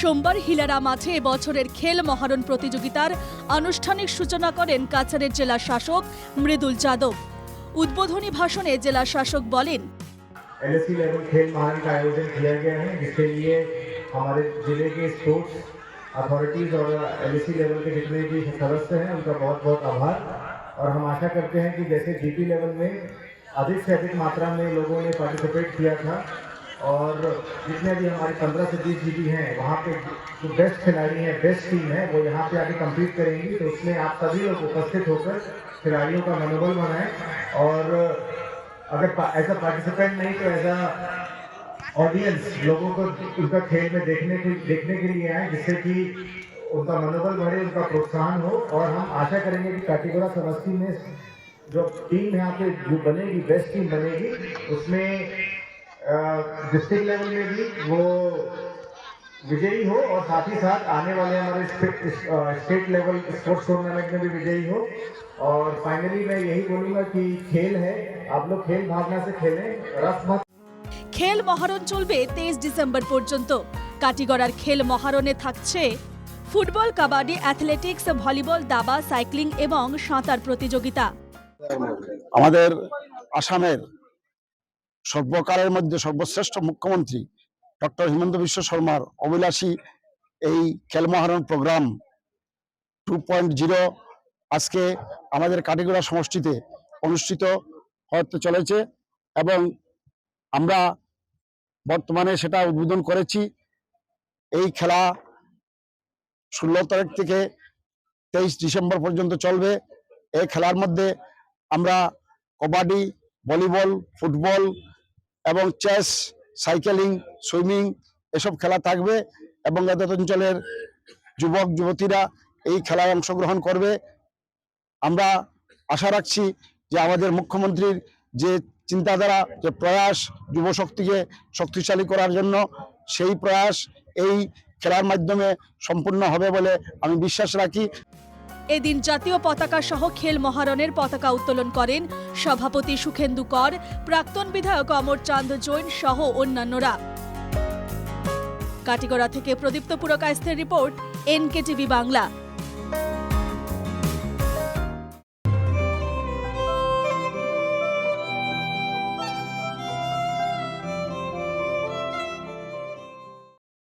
সোমবার হিলারা মাঠে বছরের খেল মহারণ প্রতিযোগিতার আনুষ্ঠানিক সূচনা করেন কাছাড়ের জেলা শাসক মৃদুল যাদব উদ্বোধনী ভাষণে জেলা শাসক বলেন एलएससी लेवल खेल महान का आयोजन किया गया है जिसके लिए हमारे जिले के स्पोर्ट्स अथॉरिटीज़ और एलएससी लेवल के जितने भी सदस्य हैं उनका बहुत बहुत आभार और हम आशा करते हैं कि जैसे जीपी लेवल में अधिक से अधिक मात्रा में लोगों ने पार्टिसिपेट किया था और जितने भी हमारे पंद्रह से बीस जीपी हैं, वहाँ पे जो बेस्ट खिलाड़ी हैं बेस्ट टीम है, वो यहाँ पे आके कम्पीट करेंगी। तो उसमें आप सभी लोग उपस्थित होकर खिलाड़ियों का मनोबल बनाएँ और अगर एज अ पार्टिसिपेंट नहीं तो एज अ ऑडियंस लोगों को उनका खेल में देखने के देखने के लिए आए, जिससे कि उनका मनोबल बढ़े, उनका प्रोत्साहन हो। और हम आशा करेंगे कि काटीगोड़ा समस्ती में जो टीम यहाँ पे जो बनेगी बेस्ट टीम बनेगी, उसमें डिस्ट्रिक्ट लेवल में भी वो विजयी हो और साथ ही साथ आने वाले हमारे स्टेट लेवल स्पोर्ट्स टूर्नामेंट में भी विजयी हो और फाइनली मैं यही बोलूँगा कि खेल है आप लोग खेल भावना से खेलें रस मत খেল মহারণ চলবে তেইশ ডিসেম্বর পর্যন্ত কাটিগড়ার খেল মহারণে থাকছে ফুটবল কাবাডি অ্যাথলেটিক্স ভলিবল দাবা সাইক্লিং এবং সাঁতার প্রতিযোগিতা আমাদের আসামের সর্বকালের মধ্যে সর্বশ্রেষ্ঠ মুখ্যমন্ত্রী ডক্টর হিমন্ত বিশ্ব শর্মার অভিলাষী এই Khelmaharan program two point zero আজকে আমাদের কাটিগড়া সমষ্টিতে অনুষ্ঠিত হতে চলেছে এবং আমরা বর্তমানে সেটা উদ্বোধন করেছি। এই খেলা ষোলো তারিখ থেকে তেইশ ডিসেম্বর পর্যন্ত চলবে। এই খেলার মধ্যে আমরা কবাডি, ভলিবল, ফুটবল এবং চেস, সাইকেলিং, সুইমিং এসব খেলা থাকবে এবং এদের অঞ্চলের যুবক, যুবতীরা এই খেলায় অংশগ্রহণ করবে। আমরা আশা রাখছি যে আমাদের মুখ্যমন্ত্রীর যে চিন্তাধারা, যে প্রয়াস যুবশক্তিকে শক্তিশালী করার জন্য, সেই প্রয়াস এই খেলার মাধ্যমে সম্পূর্ণ হবে বলে আমি বিশ্বাস রাখি। এদিন জাতীয় পতাকা সহ খেল মহারণের পতাকা উত্তোলন করেন সভাপতি সুখেন্দু কর, প্রাক্তন বিধায়ক অমর চান্দ জৈন সহ অন্যান্যরা। কাটিগড়া থেকে প্রদীপ্ত পুরকায়স্থের রিপোর্ট, এনকেটিভি বাংলা।